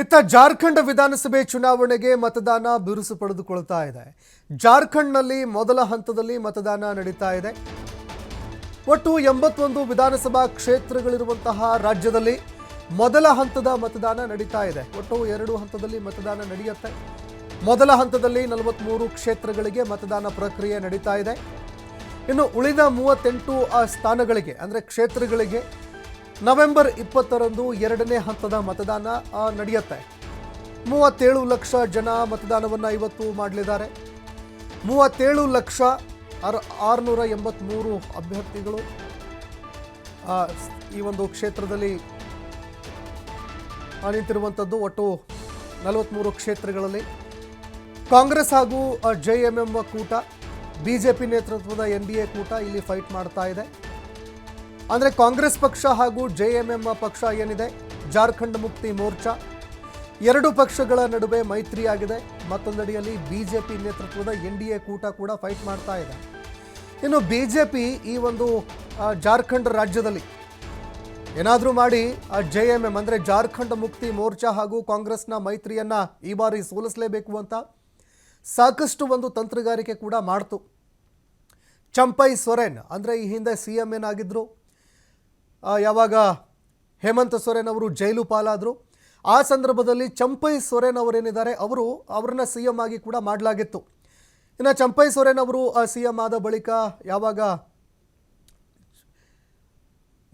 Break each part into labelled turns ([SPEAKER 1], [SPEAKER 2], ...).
[SPEAKER 1] ಇತ್ತ ಜಾರ್ಖಂಡ್ ವಿಧಾನಸಭೆ ಚುನಾವಣೆಗೆ ಮತದಾನ ಬಿರುಸು ಪಡೆದುಕೊಳ್ತಾ ಇದೆ. ಜಾರ್ಖಂಡ್ನಲ್ಲಿ ಮೊದಲ ಹಂತದಲ್ಲಿ ಮತದಾನ ನಡೀತಾ ಇದೆ. ಒಟ್ಟು ಎಂಬತ್ತೊಂದು ವಿಧಾನಸಭಾ ಕ್ಷೇತ್ರಗಳಿರುವಂತಹ ರಾಜ್ಯದಲ್ಲಿ ಮೊದಲ ಹಂತದ ಮತದಾನ ನಡೀತಾ ಇದೆ. ಒಟ್ಟು ಎರಡು ಹಂತದಲ್ಲಿ ಮತದಾನ ನಡೆಯುತ್ತೆ. ಮೊದಲ ಹಂತದಲ್ಲಿ ನಲವತ್ತ್ಮೂರು ಕ್ಷೇತ್ರಗಳಿಗೆ ಮತದಾನ ಪ್ರಕ್ರಿಯೆ ನಡೀತಾ ಇದೆ. ಇನ್ನು ಉಳಿದ ಮೂವತ್ತೆಂಟು ಸ್ಥಾನಗಳಿಗೆ, ಅಂದರೆ ಕ್ಷೇತ್ರಗಳಿಗೆ ನವೆಂಬರ್ ಇಪ್ಪತ್ತರಂದು ಎರಡನೇ ಹಂತದ ಮತದಾನ ನಡೆಯುತ್ತೆ. ಮೂವತ್ತೇಳು ಲಕ್ಷ ಜನ ಮತದಾನವನ್ನು ಇವತ್ತು ಮಾಡಲಿದ್ದಾರೆ. ಮೂವತ್ತೇಳು ಲಕ್ಷ ಆರ್, ಆರುನೂರ ಎಂಬತ್ತ್ಮೂರು ಅಭ್ಯರ್ಥಿಗಳು ಈ ಒಂದು ಕ್ಷೇತ್ರದಲ್ಲಿ ನಿಂತಿರುವಂಥದ್ದು ಒಟ್ಟು ನಲವತ್ತ್ಮೂರು ಕ್ಷೇತ್ರಗಳಲ್ಲಿ. ಕಾಂಗ್ರೆಸ್ ಹಾಗೂ ಜೆ ಎಂ ಎಂ ಕೂಟ ಬಿ ಜೆ ಪಿ ನೇತೃತ್ವದ ಎನ್ ಡಿ ಎ ಕೂಟ ಇಲ್ಲಿ ಫೈಟ್ ಮಾಡ್ತಾ ಇದೆ. ಅಂದರೆ ಕಾಂಗ್ರೆಸ್ ಪಕ್ಷ ಹಾಗೂ ಜೆ ಎಂ ಎಂ ಪಕ್ಷ ಏನಿದೆ? ಜಾರ್ಖಂಡ್ ಮುಕ್ತಿ ಮೋರ್ಚಾ. ಎರಡು ಪಕ್ಷಗಳ ನಡುವೆ ಮೈತ್ರಿಯಾಗಿದೆ. ಮತ್ತೊಂದೆಡೆಯಲ್ಲಿ ಬಿಜೆಪಿ ನೇತೃತ್ವದ ಎನ್ ಡಿ ಎ ಕೂಟ ಕೂಡ ಫೈಟ್ ಮಾಡ್ತಾ ಇದೆ. ಇನ್ನು ಬಿಜೆಪಿ ಈ ಒಂದು ಜಾರ್ಖಂಡ್ ರಾಜ್ಯದಲ್ಲಿ ಏನಾದರೂ ಮಾಡಿ ಜೆ ಎಂ ಎಂ ಅಂದರೆ ಜಾರ್ಖಂಡ್ ಮುಕ್ತಿ ಮೋರ್ಚಾ ಹಾಗೂ ಕಾಂಗ್ರೆಸ್ನ ಮೈತ್ರಿಯನ್ನು ಈ ಬಾರಿ ಸೋಲಿಸಲೇಬೇಕು ಅಂತ ಸಾಕಷ್ಟು ಒಂದು ತಂತ್ರಗಾರಿಕೆ ಕೂಡ ಮಾಡ್ತು. ಚಂಪೈ ಸೊರೆನ್ ಅಂದರೆ ಈ ಹಿಂದೆ ಸಿ ಎಂ ಏನಾಗಿದ್ದರು ಯಾವಾಗ ಹೇಮಂತ್ ಸೊರೇನ್ ಅವರು ಜೈಲು ಪಾಲಾದರು, ಆ ಸಂದರ್ಭದಲ್ಲಿ ಚಂಪೈ ಸೊರೇನ್ ಅವರೇನಿದ್ದಾರೆ ಅವರು ಅವರನ್ನ ಸಿ ಎಂ ಆಗಿ ಕೂಡ ಮಾಡಲಾಗಿತ್ತು. ಇನ್ನು ಚಂಪೈ ಸೊರೇನ್ ಅವರು ಸಿ ಎಂ ಆದ ಬಳಿಕ ಯಾವಾಗ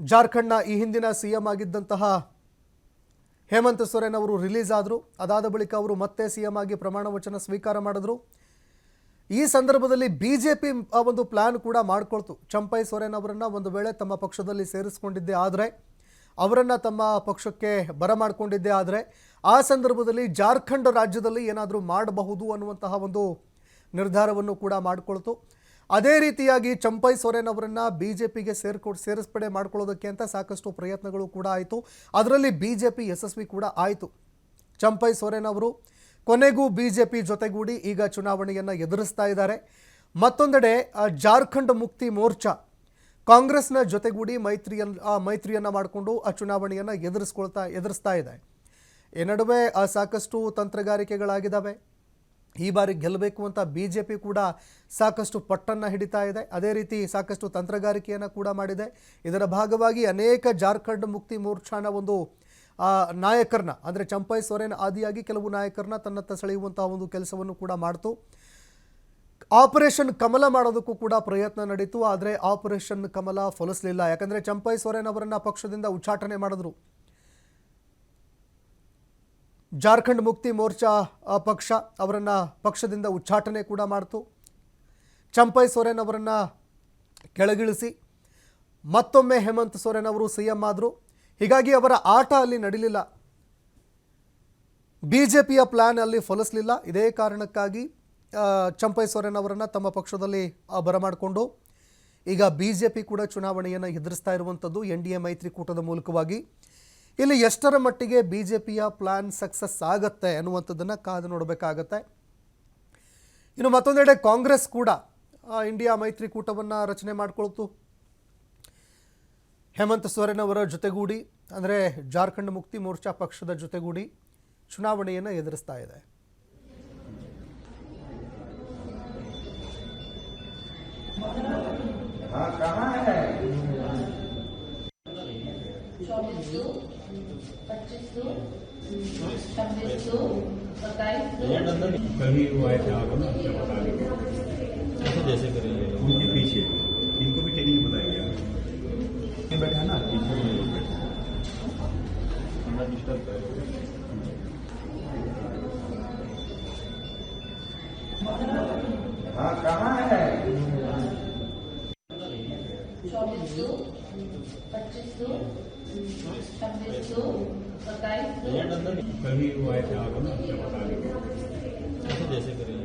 [SPEAKER 1] ಜಾರ್ಖಂಡ್ನ ಈ ಹಿಂದಿನ ಸಿ ಎಂ ಆಗಿದ್ದಂತಹ ಹೇಮಂತ್ ಸೊರೇನ್ ಅವರು ರಿಲೀಸ್ ಆದರು, ಅದಾದ ಬಳಿಕ ಅವರು ಮತ್ತೆ ಸಿ ಎಂ ಆಗಿ ಪ್ರಮಾಣ ವಚನ ಸ್ವೀಕಾರ ಮಾಡಿದ್ರು. ಈ ಸಂದರ್ಭದಲ್ಲಿ ಬಿ ಜೆ ಪಿ ಒಂದು ಪ್ಲಾನ್ ಕೂಡ ಮಾಡಿಕೊಳ್ತು. ಚಂಪೈ ಸೊರೇನ್ ಅವರನ್ನು ಒಂದು ವೇಳೆ ತಮ್ಮ ಪಕ್ಷದಲ್ಲಿ ಸೇರಿಸ್ಕೊಂಡಿದ್ದೆ ಆದರೆ, ಅವರನ್ನು ತಮ್ಮ ಪಕ್ಷಕ್ಕೆ ಬರಮಾಡಿಕೊಂಡಿದ್ದೆ ಆದರೆ, ಆ ಸಂದರ್ಭದಲ್ಲಿ ಜಾರ್ಖಂಡ್ ರಾಜ್ಯದಲ್ಲಿ ಏನಾದರೂ ಮಾಡಬಹುದು ಅನ್ನುವಂತಹ ಒಂದು ನಿರ್ಧಾರವನ್ನು ಕೂಡ ಮಾಡಿಕೊಳ್ತು. ಅದೇ ರೀತಿಯಾಗಿ ಚಂಪೈ ಸೊರೇನ್ ಅವರನ್ನು ಬಿ ಜೆ ಪಿಗೆ ಸೇರ್ಕೊ, ಸೇರಿಸ್ಪಡೆ ಮಾಡ್ಕೊಳ್ಳೋದಕ್ಕೆ ಅಂತ ಸಾಕಷ್ಟು ಪ್ರಯತ್ನಗಳು ಕೂಡ ಆಯಿತು. ಅದರಲ್ಲಿ ಬಿ ಜೆ ಪಿ ಯಶಸ್ವಿ ಕೂಡ ಆಯಿತು. ಚಂಪೈ ಸೊರೇನ್ ಅವರು ಕೊನೆಗೂ ಬಿ ಜೆ ಪಿ ಜೊತೆಗೂಡಿ ಈಗ ಚುನಾವಣೆಯನ್ನು ಎದುರಿಸ್ತಾ ಇದ್ದಾರೆ. ಮತ್ತೊಂದೆಡೆ ಜಾರ್ಖಂಡ್ ಮುಕ್ತಿ ಮೋರ್ಚಾ ಕಾಂಗ್ರೆಸ್ನ ಜೊತೆಗೂಡಿ ಮೈತ್ರಿಯನ್ ಮೈತ್ರಿಯನ್ನು ಮಾಡಿಕೊಂಡು ಆ ಚುನಾವಣೆಯನ್ನು ಎದುರಿಸ್ಕೊಳ್ತಾ, ಎದುರಿಸ್ತಾ ಇದೆ. ಈ ನಡುವೆ ಸಾಕಷ್ಟು ತಂತ್ರಗಾರಿಕೆಗಳಾಗಿದ್ದಾವೆ. ಈ ಬಾರಿ ಗೆಲ್ಲಬೇಕು ಅಂತ ಬಿ ಜೆ ಪಿ ಕೂಡ ಸಾಕಷ್ಟು ಪಟ್ಟನ್ನು ಹಿಡಿತಾ ಇದೆ. ಅದೇ ರೀತಿ ಸಾಕಷ್ಟು ತಂತ್ರಗಾರಿಕೆಯನ್ನು ಕೂಡ ಮಾಡಿದೆ. ಇದರ ಭಾಗವಾಗಿ ಅನೇಕ ಜಾರ್ಖಂಡ್ ಮುಕ್ತಿ ಮೋರ್ಚಾನ ಒಂದು ಆ, ನಾಯಕರನ್ನ ಅಂದರೆ ಚಂಪೈ ಸೊರೇನ್ ಆದಿಯಾಗಿ ಕೆಲವು ನಾಯಕರನ್ನ ತನ್ನತ್ತ ಸೆಳೆಯುವಂತಹ ಒಂದು ಕೆಲಸವನ್ನು ಕೂಡ ಮಾಡ್ತು. ಆಪರೇಷನ್ ಕಮಲ ಮಾಡೋದಕ್ಕೂ ಕೂಡ ಪ್ರಯತ್ನ ನಡೀತು ಆದರೆ ಆಪರೇಷನ್ ಕಮಲ ಫಲಿಸಲಿಲ್ಲ. ಯಾಕಂದರೆ ಚಂಪೈ ಸೊರೇನ್ ಅವರನ್ನ ಪಕ್ಷದಿಂದ ಉಚ್ಚಾಟನೆ ಮಾಡಿದ್ರು. ಜಾರ್ಖಂಡ್ ಮುಕ್ತಿ ಮೋರ್ಚಾ ಪಕ್ಷ ಅವರನ್ನ ಪಕ್ಷದಿಂದ ಉಚ್ಚಾಟನೆ ಕೂಡ ಮಾಡ್ತು. ಚಂಪೈ ಸೊರೇನ್ ಅವರನ್ನ ಕೆಳಗಿಳಿಸಿ ಮತ್ತೊಮ್ಮೆ ಹೇಮಂತ್ ಸೊರೇನ್ ಅವರು ಸಿ ಎಂ ಆದರು. ಹೀಗಾಗಿ ಅವರ ಆಟ ಅಲ್ಲಿ ನಡೀಲಿಲ್ಲ. ಬಿ ಜೆ ಪಿಯ ಪ್ಲ್ಯಾನ್ ಅಲ್ಲಿ ಫಲಿಸಲಿಲ್ಲ. ಇದೇ ಕಾರಣಕ್ಕಾಗಿ ಚಂಪೈ ಸೊರೇನ್ ಅವರನ್ನು ತಮ್ಮ ಪಕ್ಷದಲ್ಲಿ ಬರಮಾಡಿಕೊಂಡು, ಈಗ ಬಿ ಜೆ ಪಿ ಕೂಡ ಚುನಾವಣೆಯನ್ನು ಎದುರಿಸ್ತಾ ಇರುವಂಥದ್ದು ಎನ್ ಡಿ ಎ ಮೈತ್ರಿಕೂಟದ ಮೂಲಕವಾಗಿ. ಇಲ್ಲಿ ಎಷ್ಟರ ಮಟ್ಟಿಗೆ ಬಿ ಜೆ ಪಿಯ ಪ್ಲ್ಯಾನ್ ಸಕ್ಸಸ್ ಆಗತ್ತೆ ಅನ್ನುವಂಥದ್ದನ್ನು ಕಾದು ನೋಡಬೇಕಾಗತ್ತೆ. ಇನ್ನು ಮತ್ತೊಂದೆಡೆ ಕಾಂಗ್ರೆಸ್ ಕೂಡ ಇಂಡಿಯಾ ಮೈತ್ರಿಕೂಟವನ್ನು ರಚನೆ ಮಾಡಿಕೊಳ್ತು. ಹೇಮಂತ್ ಸೊರೇನ್ ಅವರ ಜೊತೆಗೂಡಿ ಅಂದರೆ ಜಾರ್ಖಂಡ್ ಮುಕ್ತಿ ಮೋರ್ಚಾ ಪಕ್ಷದ ಜೊತೆಗೂಡಿ ಚುನಾವಣೆಯನ್ನು ಎದುರಿಸ್ತಾ ಇದೆ
[SPEAKER 2] चौबीस सौ पच्चीस सौ छब्बीस सौ सत्ताईस सौ
[SPEAKER 3] कल ही वो आए थे आप ना क्या बता देंगे
[SPEAKER 4] कैसे जैसे करेंगे लोग
[SPEAKER 3] उनके पीछे
[SPEAKER 2] दो पच्चीस दो छब्बीस दो सत्ताईस
[SPEAKER 3] दो वो आए थे आप
[SPEAKER 4] जैसे
[SPEAKER 3] करें।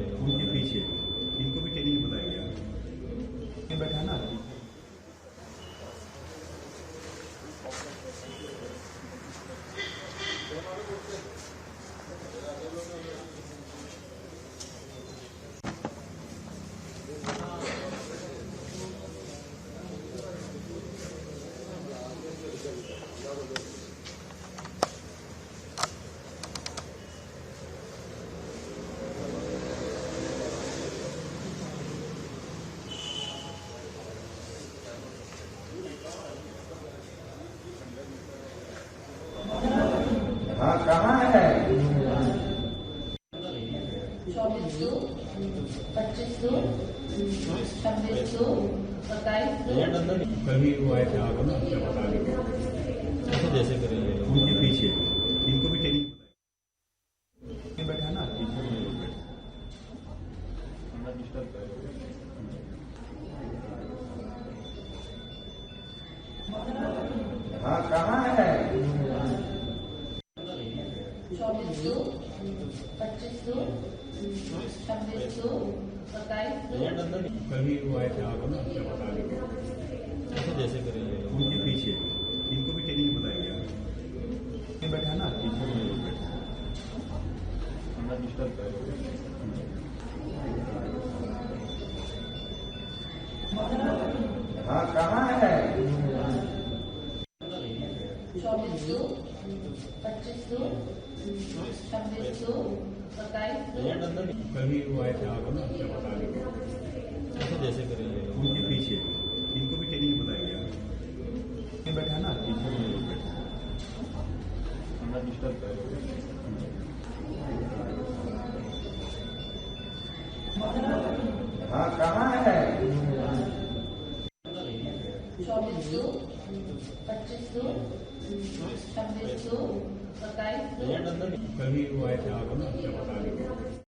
[SPEAKER 3] हाँ कहाँ है?
[SPEAKER 2] चौबीस सौ पच्चीस सौ छब्बीस सौ सत्ताईस
[SPEAKER 3] कल वो आए थे आप ना
[SPEAKER 4] जैसे करेंगे।
[SPEAKER 3] उनके पीछे। इनको भी ट्रेनिंग हाँ कहाँ है?
[SPEAKER 2] चौबीस सौ पच्चीस सौ छब्बीस सौ सत्ताईस
[SPEAKER 3] कल ही वो आए थे
[SPEAKER 4] जैसे करेंगे।
[SPEAKER 3] उनके पीछे इनको भी ट्रेनिंग बताया गया। बैठा ना पीछे हाँ
[SPEAKER 4] कहाँ है?
[SPEAKER 2] चौबीस सौ पच्चीस सौ छब्बीस सौ
[SPEAKER 3] सत्ताईस कभी वो आए थे आगे ना बता
[SPEAKER 4] जैसे करेंगे।
[SPEAKER 3] उनके पीछे। इनको भी ट्रेनिंग बताया गया बैठा ना? पीछे हाँ
[SPEAKER 4] कहाँ है?
[SPEAKER 2] चौबीस सौ पच्चीस सौ छब्बीस सौ सत्ताईस
[SPEAKER 3] कल ही वो आए थे आप